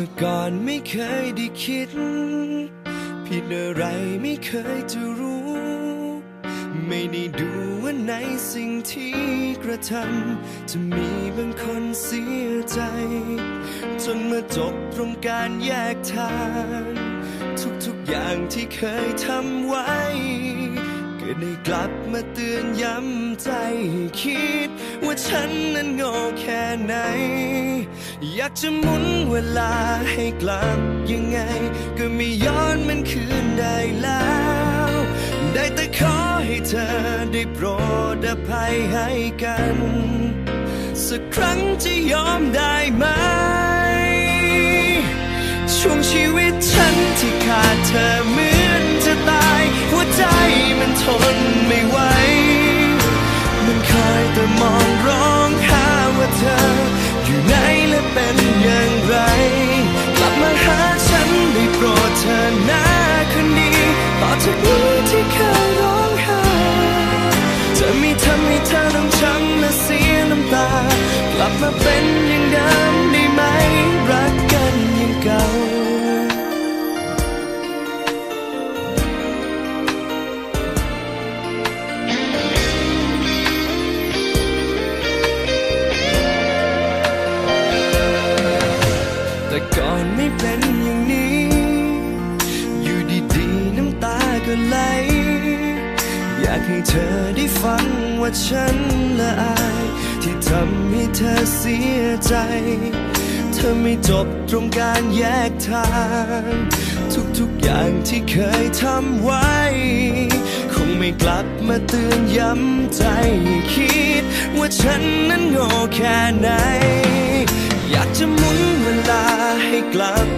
มื่อก่อนไม่เคยได้คิด ผิดอะไรไม่เคยจะรู้ ไม่ได้ดูว่าในสิ่งที่กระทำจะมีบางคนเสียใจ จนมาจบตรงการแยกทาง ทุกๆอย่างที่เคยทำไว้ก็ได้กลับมาเตือนย้ำใจคิดว่าฉันนั้นโง่แค่ไหน อยากจะหมุนเวลาให้กลับยังไง ก็ไม่ย้อนมันคืนได้แล้ว ได้แต่ขอให้เธอได้โปรดอภัยให้กัน สักครั้งจะยอมได้ไหม ช่วงชีวิตฉันที่ขาดเธอ ไม่ทำให้เธอต้องช้ำและเสียน้ำตากลับมาเป็น อยากให้เธอได้ฟังว่าฉันละอาย ที่ทำให้เธอเสียใจ เธอไม่จบตรงการแยกทาง ทุกๆอย่างที่เคยทำไว้ คงไม่กลับมาเตือนย้ำใจคิด ว่าฉันนั้นโง่แค่ไหน อยากจะหมุนเวลาให้กลับ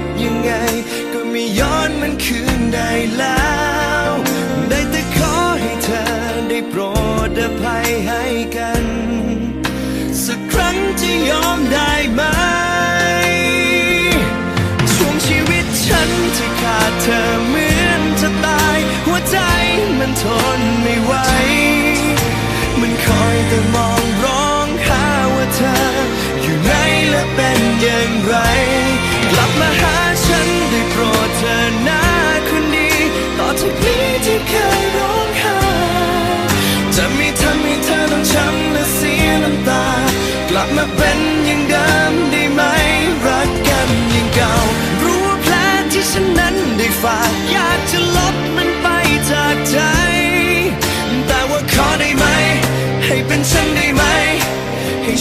มันทนไม่ไหว มันคอยแต่มองร้องหาว่าเธอ อยู่ไหนและเป็นอย่างไร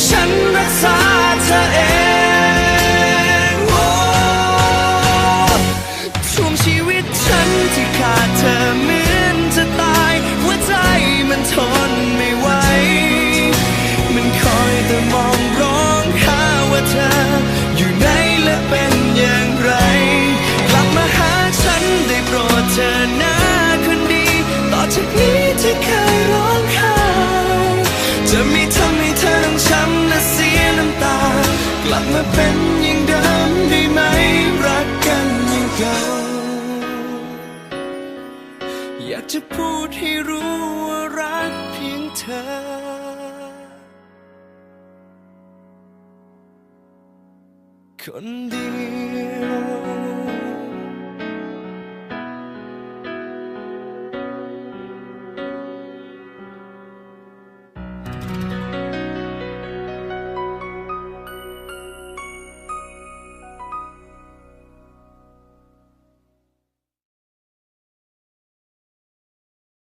ฉันรักษา บมาเป็นอย่างเดิมได้ไหมรักกันอย่างเก่าอยากจะพูดให้รู้ว่ารักเพียงเธอคนเดียว